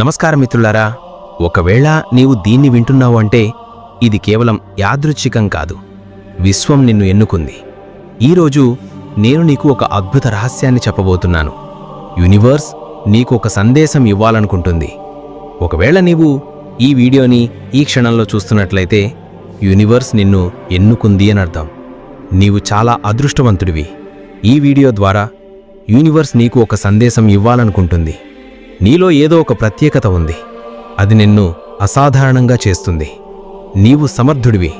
నమస్కారం మిత్రులారా ఒకవేళ నీవు దీన్ని వింటున్నావు అంటే ఇది కేవలం యాదృచ్ఛికం కాదు. విశ్వం నిన్ను ఎన్నుకుంది. ఈరోజు నేను నీకు ఒక అద్భుత రహస్యాన్ని చెప్పబోతున్నాను. యూనివర్స్ నీకు ఒక సందేశం ఇవ్వాలనుకుంటుంది. ఒకవేళ నీవు ఈ వీడియోని ఈ క్షణంలో చూస్తున్నట్లయితే యూనివర్స్ నిన్ను ఎన్నుకుంది అని అర్థం. నీవు చాలా అదృష్టవంతుడివి. ఈ వీడియో ద్వారా యూనివర్స్ నీకు ఒక సందేశం ఇవ్వాలనుకుంటుంది. నీలో ఏదో ఒక ప్రత్యేకత ఉంది. అది నిన్ను అసాధారణంగా చేస్తుంది. నీవు సమర్థుడివి.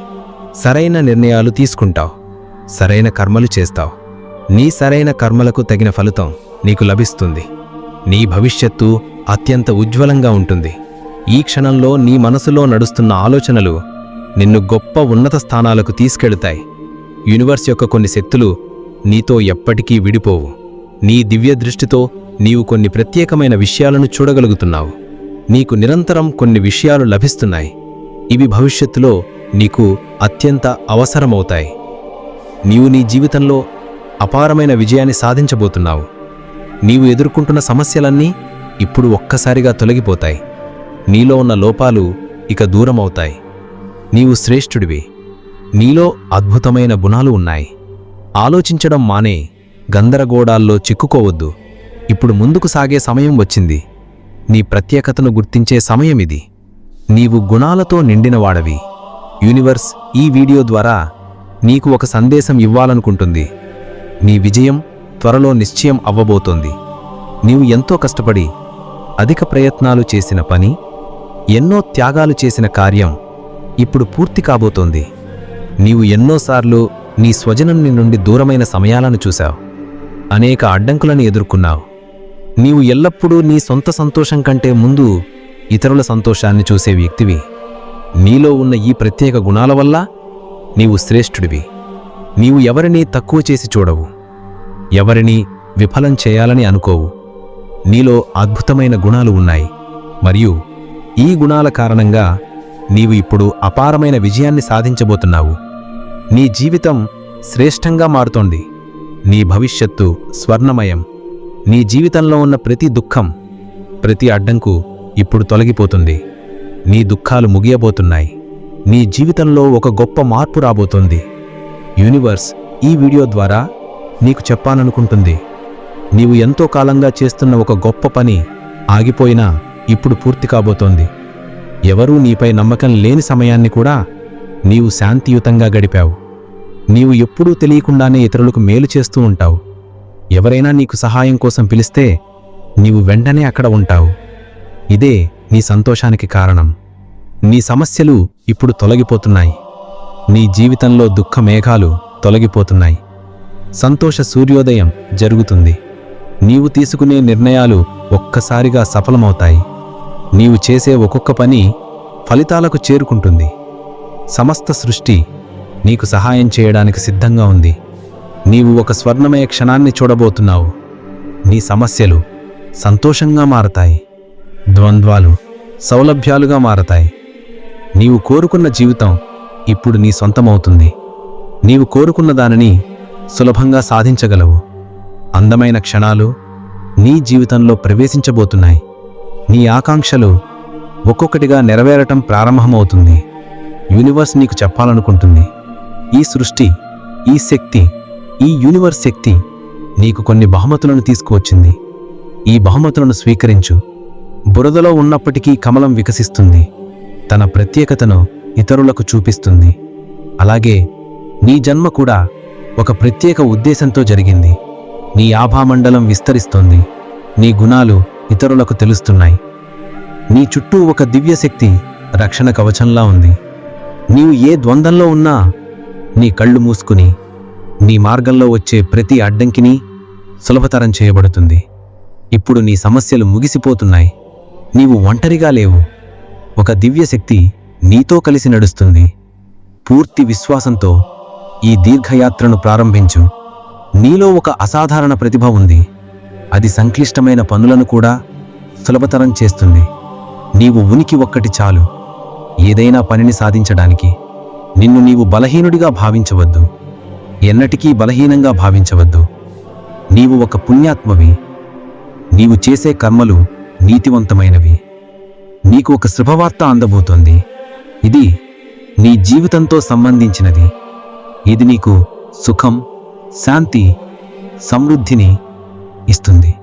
సరైన నిర్ణయాలు తీసుకుంటావు. సరైన కర్మలు చేస్తావు. నీ సరైన కర్మలకు తగిన ఫలితం నీకు లభిస్తుంది. నీ భవిష్యత్తు అత్యంత ఉజ్వలంగా ఉంటుంది. ఈ క్షణంలో నీ మనసులో నడుస్తున్న ఆలోచనలు నిన్ను గొప్ప ఉన్నత స్థానాలకు తీసుకెళుతాయి. యూనివర్స్ యొక్క కొన్ని శక్తులు నీతో ఎప్పటికీ విడిపోవు. నీ దివ్య దృష్టితో నీవు కొన్ని ప్రత్యేకమైన విషయాలను చూడగలుగుతున్నావు. నీకు నిరంతరం కొన్ని విషయాలు లభిస్తున్నాయి. ఇవి భవిష్యత్తులో నీకు అత్యంత అవసరమవుతాయి. నీవు నీ జీవితంలో అపారమైన విజయాన్ని సాధించబోతున్నావు. నీవు ఎదుర్కొంటున్న సమస్యలన్నీ ఇప్పుడు ఒక్కసారిగా తొలగిపోతాయి. నీలో ఉన్న లోపాలు ఇక దూరమవుతాయి. నీవు శ్రేష్ఠుడివి. నీలో అద్భుతమైన గుణాలు ఉన్నాయి. ఆలోచించడం మానే గందరగోళాల్లో చిక్కుకోవద్దు. ఇప్పుడు ముందుకు సాగే సమయం వచ్చింది. నీ ప్రత్యేకతను గుర్తించే సమయం ఇది నీవు గుణాలతో నిండినవాడవి యూనివర్స్ ఈ వీడియో ద్వారా నీకు ఒక సందేశం ఇవ్వాలనుకుంటుంది. నీ విజయం త్వరలో నిశ్చయం అవ్వబోతోంది. నీవు ఎంతో కష్టపడి అధిక ప్రయత్నాలు చేసిన పని ఎన్నో త్యాగాలు చేసిన కార్యం ఇప్పుడు పూర్తి కాబోతోంది. నీవు ఎన్నోసార్లు నీ స్వజనం నుండి దూరమైన సమయాలను చూశావు. అనేక అడ్డంకులను ఎదుర్కొన్నావు. నీవు ఎల్లప్పుడూ నీ సొంత సంతోషం కంటే ముందు ఇతరుల సంతోషాన్ని చూసే వ్యక్తివి. నీలో ఉన్న ఈ ప్రత్యేక గుణాల వల్ల నీవు శ్రేష్ఠుడివి. నీవు ఎవరినీ తక్కువ చేసి చూడవు. ఎవరినీ విఫలం చేయాలని అనుకోవు. నీలో అద్భుతమైన గుణాలు ఉన్నాయి. మరియు ఈ గుణాల కారణంగా నీవు ఇప్పుడు అపారమైన విజయాన్ని సాధించబోతున్నావు. నీ జీవితం శ్రేష్టంగా మారుతోంది. నీ భవిష్యత్తు స్వర్ణమయం. నీ జీవితంలో ఉన్న ప్రతి దుఃఖం ప్రతి అడ్డంకు ఇప్పుడు తొలగిపోతుంది. నీ దుఃఖాలు ముగియబోతున్నాయి. నీ జీవితంలో ఒక గొప్ప మార్పు రాబోతోంది. యూనివర్స్ ఈ వీడియో ద్వారా నీకు చెప్పాలనుకుంటుంది. నీవు ఎంతో కాలంగా చేస్తున్న ఒక గొప్ప పని ఆగిపోయినా ఇప్పుడు పూర్తి కాబోతోంది. ఎవరూ నీపై నమ్మకం లేని సమయాన్ని కూడా నీవు శాంతియుతంగా గడిపావు. నీవు ఎప్పుడూ తెలియకుండానే ఇతరులకు మేలు చేస్తూ ఉంటావు. ఎవరైనా నీకు సహాయం కోసం పిలిస్తే నీవు వెంటనే అక్కడ ఉంటావు. ఇదే నీ సంతోషానికి కారణం. నీ సమస్యలు ఇప్పుడు తొలగిపోతున్నాయి. నీ జీవితంలో దుఃఖ మేఘాలు తొలగిపోతున్నాయి. సంతోష సూర్యోదయం జరుగుతుంది. నీవు తీసుకునే నిర్ణయాలు ఒక్కసారిగా సఫలమవుతాయి. నీవు చేసే ఒక్కొక్క పని ఫలితాలకు చేరుకుంటుంది. సమస్త సృష్టి నీకు సహాయం చేయడానికి సిద్ధంగా ఉంది. నీవు ఒక స్వర్ణమయ క్షణాన్ని చూడబోతున్నావు. నీ సమస్యలు సంతోషంగా మారతాయి. ద్వంద్వాలు సౌలభ్యాలుగా మారతాయి. నీవు కోరుకున్న జీవితం ఇప్పుడు నీ సొంతమవుతుంది. నీవు కోరుకున్న దానిని సులభంగా సాధించగలవు. అందమైన క్షణాలు నీ జీవితంలో ప్రవేశించబోతున్నాయి. నీ ఆకాంక్షలు ఒక్కొక్కటిగా నెరవేరటం ప్రారంభమవుతుంది. యూనివర్స్ నీకు చెప్పాలనుకుంటుంది. ఈ సృష్టి ఈ శక్తి ఈ యూనివర్స్ శక్తి నీకు కొన్ని బహుమతులను తీసుకువచ్చింది. ఈ బహుమతులను స్వీకరించు. బురదలో ఉన్నప్పటికీ కమలం వికసిస్తుంది. తన ప్రత్యేకతను ఇతరులకు చూపిస్తుంది. అలాగే నీ జన్మ కూడా ఒక ప్రత్యేక ఉద్దేశంతో జరిగింది. నీ ఆభామండలం విస్తరిస్తోంది. నీ గుణాలు ఇతరులకు తెలుస్తున్నాయి. నీ చుట్టూ ఒక దివ్యశక్తి రక్షణ కవచంలా ఉంది. నీవు ఏ ద్వంద్వంలో ఉన్నా నీ కళ్ళు మూసుకుని నీ మార్గంలో వచ్చే ప్రతి అడ్డంకిని సులభతరం చేయబడుతుంది. ఇప్పుడు నీ సమస్యలు ముగిసిపోతున్నాయి. నీవు ఒంటరిగా లేవు. ఒక దివ్యశక్తి నీతో కలిసి నడుస్తుంది. పూర్తి విశ్వాసంతో ఈ దీర్ఘయాత్రను ప్రారంభించు. నీలో ఒక అసాధారణ ప్రతిభ ఉంది. అది సంక్లిష్టమైన పనులను కూడా సులభతరం చేస్తుంది. నీవు ఉనికి ఒక్కటి చాలు. ఏదైనా పనిని సాధించడానికి. నిన్ను నీవు బలహీనుడిగా భావించవద్దు. ఎన్నటికీ బలహీనంగా భావించవద్దు. నీవు ఒక పుణ్యాత్మవి. నీవు చేసే కర్మలు నీతివంతమైనవి. నీకు ఒక శుభవార్త అందబోతోంది. ఇది నీ జీవితంతో సంబంధించినది. ఇది నీకు సుఖం శాంతి సమృద్ధిని ఇస్తుంది.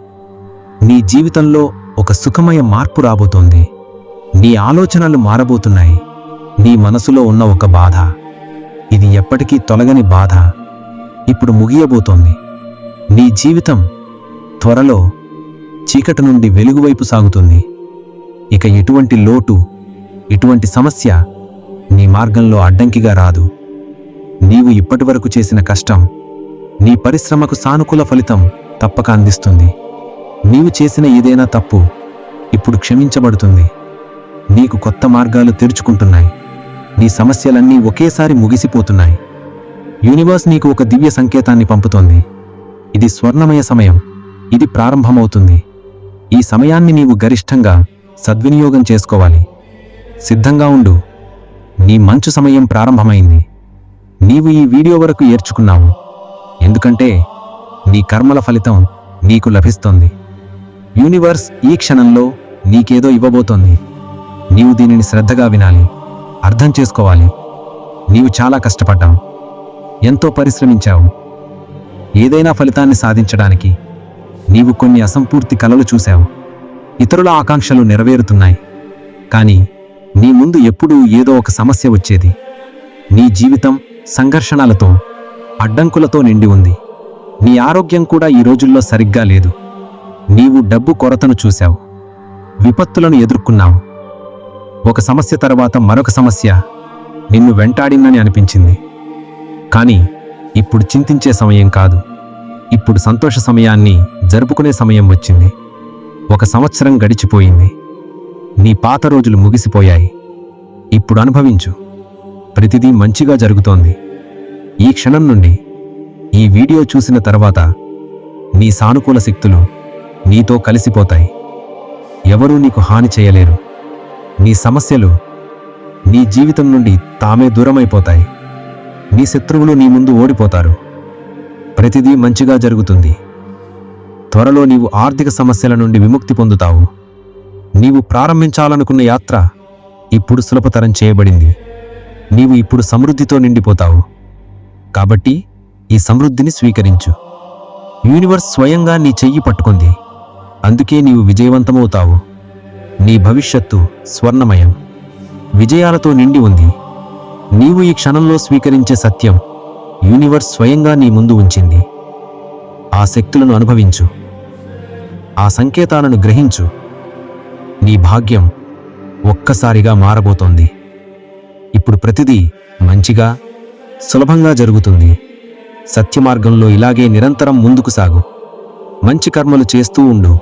నీ జీవితంలో ఒక సుఖమయ మార్పు రాబోతోంది. నీ ఆలోచనలు మారబోతున్నాయి. నీ మనసులో ఉన్న ఒక బాధ. ఇది ఎప్పటికీ తొలగని బాధ. ఇప్పుడు ముగియబోతోంది. నీ జీవితం త్వరలో చీకటి నుండి వెలుగువైపు సాగుతుంది. ఇక ఎటువంటి లోటు ఎటువంటి సమస్య నీ మార్గంలో అడ్డంకిగా రాదు. నీవు ఇప్పటివరకు చేసిన కష్టం నీ పరిశ్రమకు సానుకూల ఫలితం తప్పక అందిస్తుంది. నీవు చేసిన ఏదైనా తప్పు ఇప్పుడు క్షమించబడుతుంది. నీకు కొత్త మార్గాలు తెరుచుకుంటున్నాయి. నీ సమస్యలన్నీ ఒకేసారి ముగిసిపోతున్నాయి. యూనివర్స్ నీకు ఒక దివ్య సంకేతాన్ని పంపుతోంది. ఇది స్వర్ణమయ సమయం. ఇది ప్రారంభమవుతుంది. ఈ సమయాన్ని నీవు గరిష్టంగా సద్వినియోగం చేసుకోవాలి. సిద్ధంగా ఉండు. నీ మంచు సమయం ప్రారంభమైంది. నీవు ఈ వీడియో వరకు ఏర్చుకున్నావు. ఎందుకంటే నీ కర్మల ఫలితం నీకు లభిస్తోంది. యూనివర్స్ ఈ క్షణంలో నీకేదో ఇవ్వబోతోంది. నీవు దీనిని శ్రద్ధగా వినాలి. అర్థం చేసుకోవాలి. నీవు చాలా కష్టపడ్డావు. ఎంతో పరిశ్రమించావు. ఏదైనా ఫలితాన్ని సాధించడానికి నీవు కొన్ని అసంపూర్తి కలలు చూశావు. ఇతరుల ఆకాంక్షలు నెరవేరుతున్నాయి. కానీ నీ ముందు ఎప్పుడూ ఏదో ఒక సమస్య వచ్చేది. నీ జీవితం సంఘర్షణలతో అడ్డంకులతో నిండి ఉంది. నీ ఆరోగ్యం కూడా ఈ రోజుల్లో సరిగ్గా లేదు. నీవు డబ్బు కొరతను చూశావు. విపత్తులను ఎదుర్కొన్నావు. ఒక సమస్య తర్వాత మరొక సమస్య నిన్ను వెంటాడిందని అనిపించింది. కానీ ఇప్పుడు చింతించే సమయం కాదు. ఇప్పుడు సంతోష సమయాన్ని జరుపుకునే సమయం వచ్చింది. ఒక సంవత్సరం గడిచిపోయింది. నీ పాత రోజులు ముగిసిపోయాయి. ఇప్పుడు అనుభవించు. ప్రతిదీ మంచిగా జరుగుతోంది. ఈ క్షణం నుండి ఈ వీడియో చూసిన తర్వాత నీ సానుకూల శక్తులు నీతో కలిసిపోతాయి. ఎవరూ నీకు హాని చేయలేరు. నీ సమస్యలు నీ జీవితం నుండి తామే దూరమైపోతాయి. నీ శత్రువులు నీ ముందు ఓడిపోతారు. ప్రతిదీ మంచిగా జరుగుతుంది. త్వరలో నీవు ఆర్థిక సమస్యల నుండి విముక్తి పొందుతావు. నీవు ప్రారంభించాలనుకున్న యాత్ర ఇప్పుడు సులభతరం చేయబడింది. నీవు ఇప్పుడు సమృద్ధితో నిండిపోతావు. కాబట్టి ఈ సమృద్ధిని స్వీకరించు. యూనివర్స్ స్వయంగా నీ చెయ్యి పట్టుకుంది. అందుకే నీవు విజయవంతమవుతావు. నీ భవిష్యత్తు స్వర్ణమయం. విజయాలతో నిండి ఉంది. నీవు ఈ క్షణంలో స్వీకరించే సత్యం యూనివర్స్ స్వయంగా నీ ముందు ఉంచింది. ఆ శక్తులను అనుభవించు. ఆ సంకేతాలను గ్రహించు. నీ భాగ్యం ఒక్కసారిగా మారబోతోంది. ఇప్పుడు ప్రతిదీ మంచిగా సులభంగా జరుగుతుంది. సత్యమార్గంలో ఇలాగే నిరంతరం ముందుకు సాగు. మంచి కర్మలు చేస్తూ ఉండు.